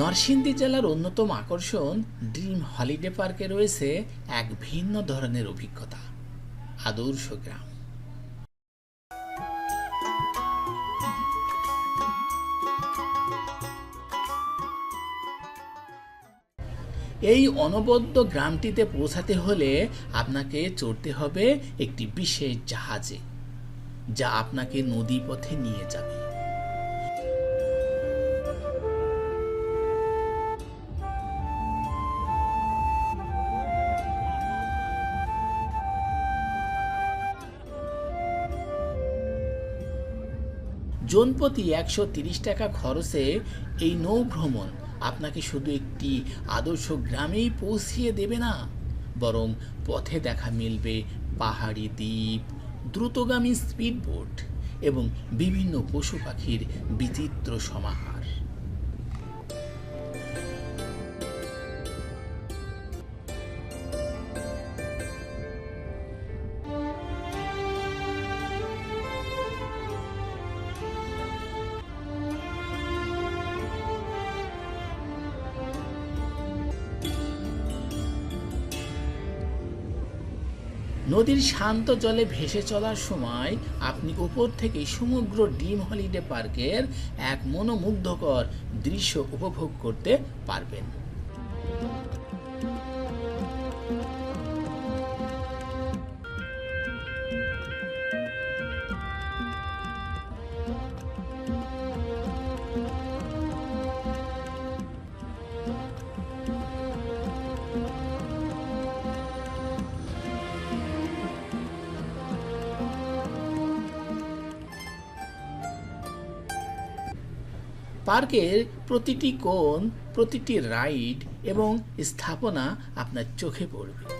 নরসিংদী জেলার অন্যতম আকর্ষণ ড্রিম হলিডে পার্কে রয়েছে এক ভিন্ন ধরনের অভিজ্ঞতা, আদর্শ গ্রাম। এই অনবদ্য গ্রামটিতে পৌঁছাতে হলে আপনাকে চড়তে হবে একটি বিশেষ জাহাজে, যা আপনাকে নদী পথে নিয়ে যাবে। জনপ্রতি একশো তিরিশ টাকা খরচে এই নৌ ভ্রমণ আপনাকে শুধু একটি আদর্শ গ্রামেই পৌঁছিয়ে দেবে না, বরং পথে দেখা মিলবে পাহাড়ি দ্বীপ, দ্রুতগামী স্পিডবোট এবং বিভিন্ন পশু পাখির বিচিত্র সমাহার। নদীর শান্ত জলে ভেসে চলার সময় আপনি উপর থেকে সমগ্র ডিম হলিডে পার্কের এক মনোমুগ্ধকর দৃশ্য উপভোগ করতে পারবেন। পার্কের প্রতিটি কোণ প্রতিটি রাইড এবং স্থাপনা আপনার চোখে পড়বে।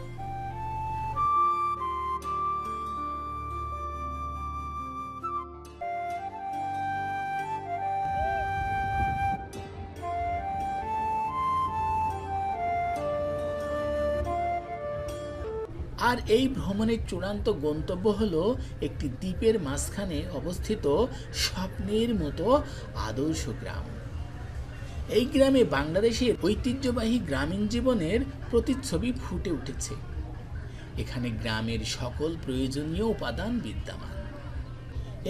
আর এই ভ্রমণের চূড়ান্ত গন্তব্য হলো একটি দ্বীপের মাঝখানে অবস্থিত স্বপ্নের মতো আদর্শ গ্রাম। এই গ্রামে বাংলাদেশের ঐতিহ্যবাহী গ্রামীণ জীবনের প্রতিচ্ছবি ফুটে উঠেছে। এখানে গ্রামের সকল প্রয়োজনীয় উপাদান বিদ্যমান।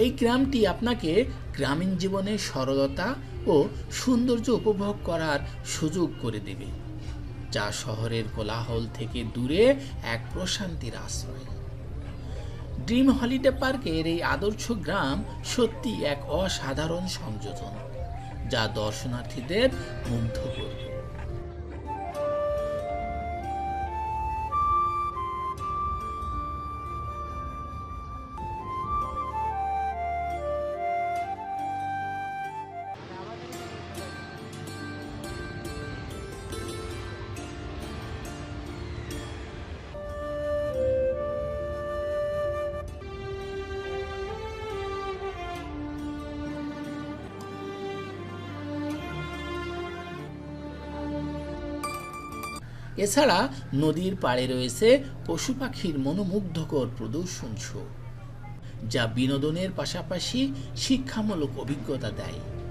এই গ্রামটি আপনাকে গ্রামীণ জীবনের সরলতা ও সৌন্দর্য উপভোগ করার সুযোগ করে দেবে। যা শহরের কোলাহল থেকে দূরে এক প্রশান্তির আশ্রয়। ড্রিম হলিডে পার্কের এই আদর্শ গ্রাম সত্যি এক অসাধারণ সংযোজন, যা দর্শনার্থীদের মুগ্ধ করবে। এছাড়া নদীর পাড়ে রয়েছে পশু পাখির মনোমুগ্ধকর প্রদর্শন শো যা বিনোদনের পাশাপাশি শিক্ষামূলক অভিজ্ঞতা দেয়।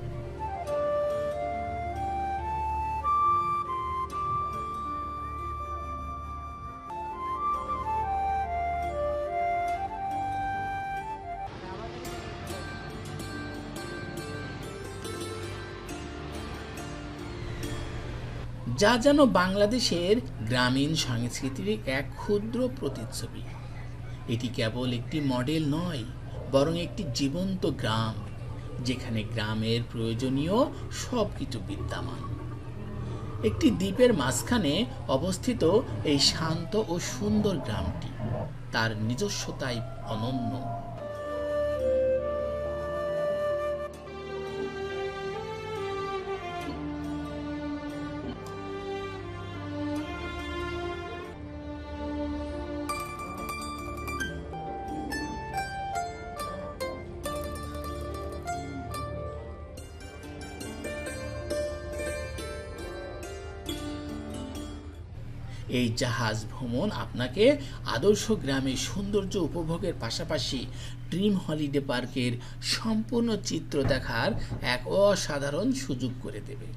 যা যেন বাংলাদেশের গ্রামীণ সংস্কৃতির এক ক্ষুদ্র প্রতিচ্ছবি। এটি কেবল একটি মডেল নয়, বরং একটি জীবন্ত গ্রাম, যেখানে গ্রামের প্রয়োজনীয় সব কিছু বিদ্যমান। একটি দ্বীপের মাঝখানে অবস্থিত এই শান্ত ও সুন্দর গ্রামটি, তার নিজস্বতায় অনন্য। এই জাহাজ ভ্রমণ আপনাকে আদর্শ গ্রামের সৌন্দর্য উপভোগের পাশাপাশি ড্রিম হলিডে পার্কের সম্পূর্ণ চিত্র দেখার এক অসাধারণ সুযোগ করে দেবে।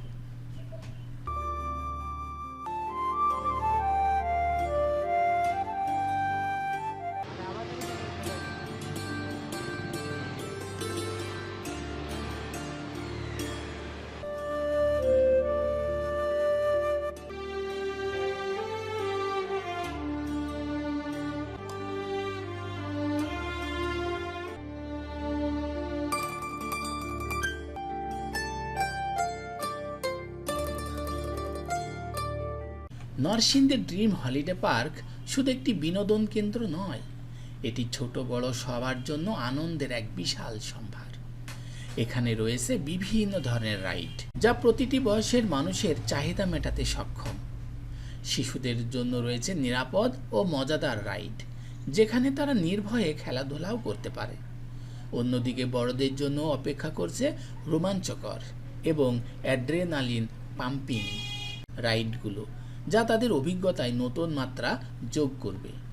নরসিংদের ড্রিম হলিডে পার্ক শুধু একটি বিনোদন কেন্দ্র নয়, এটি ছোট বড় সবার জন্য আনন্দের এক বিশাল সম্ভার। এখানে রয়েছে বিভিন্ন ধরনের রাইড, যা প্রতিটি বয়সের মানুষের চাহিদা মেটাতে সক্ষম। শিশুদের জন্য রয়েছে নিরাপদ ও মজাদার রাইড, যেখানে তারা নির্ভয়ে খেলাধুলাও করতে পারে। অন্যদিকে বড়দের জন্য অপেক্ষা করছে রোমাঞ্চকর এবং অ্যাড্রেনালিন পাম্পিং রাইডগুলো যা তাদের অভিজ্ঞতায় নতুন মাত্রা যোগ করবে।